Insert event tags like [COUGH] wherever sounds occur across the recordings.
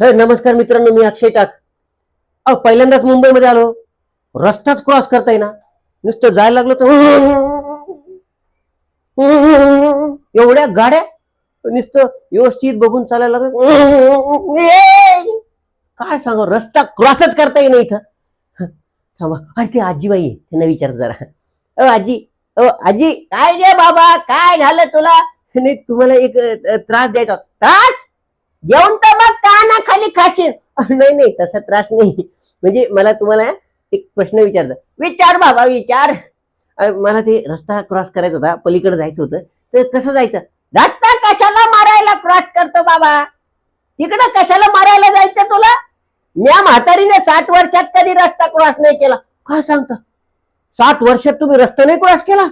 हे नमस्कार मित्रांनो मी अक्षय टाक. अहो पहिल्यांदाच मुंबईमध्ये आलो. रस्ताच क्रॉस करता येईना नुसतं जायला लागलो तर एवढ्या गाड्या? नुसतं व्यवस्थित बघून चालायला लागलं. काय सांगा रस्ता क्रॉसच करता येईना इथं. थांबा. अरे ते आजीबाई त्यांना विचार जरा. अ आजी. अ आजी. काय रे बाबा? काय झालं तुला? नाही तुम्हाला एक त्रास द्यायचा होता. त्रास? जेवण तर मग काना खाली खाशील नाही नाही तसा त्रास नाही. म्हणजे मला तुम्हाला एक प्रश्न विचारचा विचार बाबा विचार. मला ते रस्ता क्रॉस करायचा होता पलीकडे जायचं होतं. तर कसं जायचं? रस्ता कशाला मारायला क्रॉस करतो बाबा? तिकडं कशाला मारायला जायचं तुला? म्या म्हातारीने साठ वर्षात कधी रस्ता क्रॉस नाही केला. का सांगता? साठ वर्षात तुम्ही रस्ता नाही क्रॉस केला?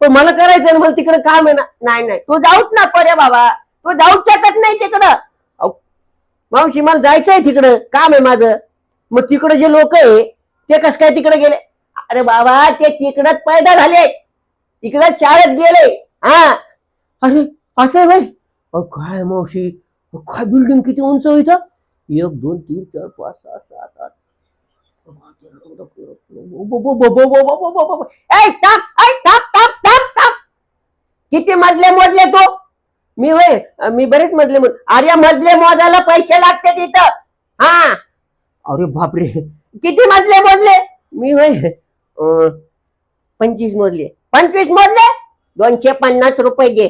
पण मला करायचं ना मला तिकडे काम आहे ना. नाही नाही. तू जाऊच ना पर्या बाबा. तू जाऊच शकत नाही तिकडं. अहो, मावशी मला जायचंय तिकडं. काम आहे माझं. मग तिकडे जे लोक आहे ते कस काय तिकडे गेले? अरे बाबा ते तिकडच पैदा झाले. तिकडच शाळेत गेले. हा. अरे असं आहे अहो, काय मावशी? काय बिल्डिंग किती उंच आहे इथं? एक दोन तीन चार पाच सहा सात आठ ऐ, टाक, ऐ, टाक, टाक, टाक, टाक. किती मजले मोजले तो? मी होय मी बरेच मजले मोज अरे मजले मोजायला पैसे लागते तिथं. हा. अरे बापरे. किती मजले मोजले? मी होय पंचवीस मोजले. पंचवीस मोजले? दोनशे पन्नास रुपये घे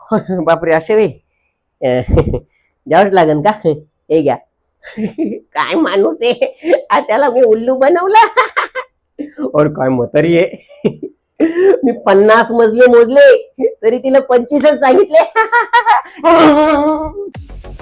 हो, बापरे असे वे द्यावंच लागन का? हे घ्या. काय माणूस आहे? त्याला मी उल्लू बनवला. और काय म्हातारी आहे. मी पन्नास मजले मोजले. तरी तिला पंचवीसच सांगितले. [LAUGHS]